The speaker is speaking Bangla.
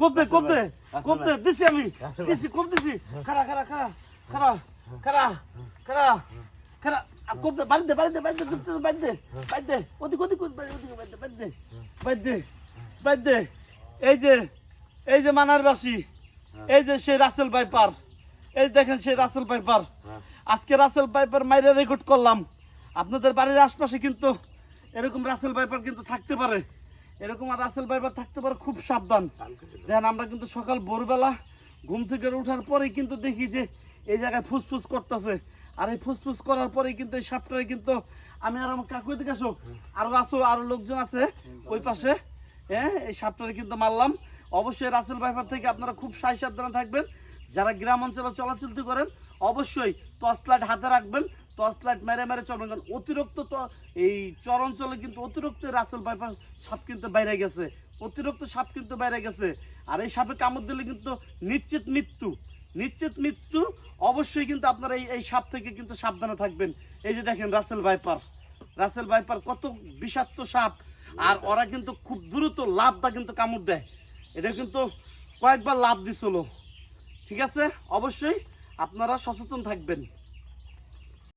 কোপ দে কোপ দে কোপ দে দিছি আমি দিছি কোপ দিছি খারা খারা খারা খারা খারা খারা খারা কোপ দে বাড়ি দে বাড়ি দে বাড়ি দে বাড়ি দে বাড়ি দে ওদিক ওদিক বাড়ি ওদিকে বাড়ি দে বাড়ি দে বাড়ি দে বাড়ি দে এই যে এই যে মানারবাসী এই যে সেই রাসেল বাইপার এই দেখেন সেই রাসেল বাইপার আজকে রাসেল বাইপার মাইরে রেকর্ড করলাম। আপনাদের বাড়ির আশপাশে কিন্তু এরকম রাসেল বাইপার কিন্তু থাকতে পারে। এরকম আর রাসেল বাইপার থাকতে পারে, খুব সাবধান। দেখেন আমরা কিন্তু সকাল ভোরবেলা ঘুম থেকে ওঠার পরেই কিন্তু দেখি যে এই জায়গায় ফুসফুস করতেছে। আর এই ফুসফুস করার পরেই কিন্তু এই সাপটারে কিন্তু আমি আর আমার কাকু দিকে আসো আরও আসো আরও লোকজন আছে ওই পাশে। হ্যাঁ এই সাপটারে কিন্তু মারলাম। অবশ্যই রাসেল বাইপার থেকে আপনারা খুব সাই সাবধানে থাকবেন। যারা গ্রাম অঞ্চলে চলাচলতি করেন, অবশ্যই টর্চ লাইট হাতে রাখবেন। টর্চ লাইট মেরে মেরে চলবেন কারণ অতিরিক্ত তো এই চর অঞ্চলে কিন্তু অতিরিক্ত রাসেল বাইপার সাপ কিন্তু বাইরে গেছে। অতিরিক্ত সাপ কিন্তু বাইরে গেছে। আর এই সাপে কামড় দিলে কিন্তু নিশ্চিত মৃত্যু। নিশ্চিত মৃত্যু অবশ্যই কিন্তু আপনারা এই এই সাপ থেকে কিন্তু সাবধানে থাকবেন। এই যে দেখেন রাসেল ভাইপার রাসেল ভাইপার কত বিষাক্ত সাপ। আর ওরা কিন্তু খুব দ্রুত লাভটা কিন্তু কামড় দেয়। এটা কিন্তু কয়েকবার লাভ দিছিল। ঠিক আছে? অবশ্যই আপনারা সচেতন থাকবেন।